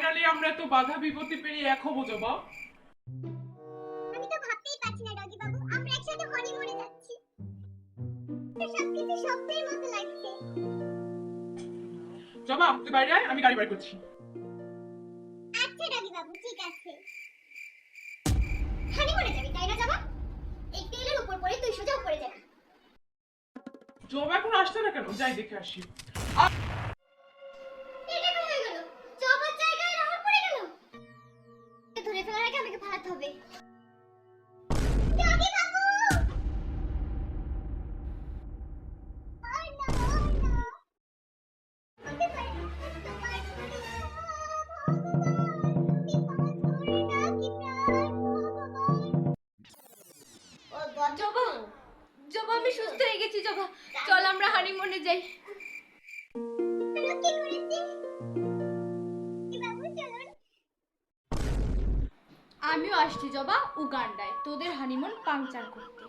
বিপত্তি পেরিয়ে এক হব জবা। আমি তো ভাবতেই পারছি না ডগি বাবু। আমরা একসাথে হনিমুনে যাচ্ছি। সবকিছু স্বপ্নের মতো লাগছে। জবা তুই বাইরে আয় আমি গাড়ি বাড়ি করছি। আচ্ছা ডগি বাবু ঠিক আছে। হনিমুনে যাবি তাই না যাবা এই তেলের উপর পরে তুই সোজা উপরে যাবি জবা এখন আসছে না কেন? যাই দেখে আসি। ভগবান জবা জবা আমি সুস্থ হয়ে গেছি জবা। চল আমরা হানিমুনে যাই। কি আমিও আসছি জবা উগান্ডায়। তোদের হানিমুন পাংচার করতে।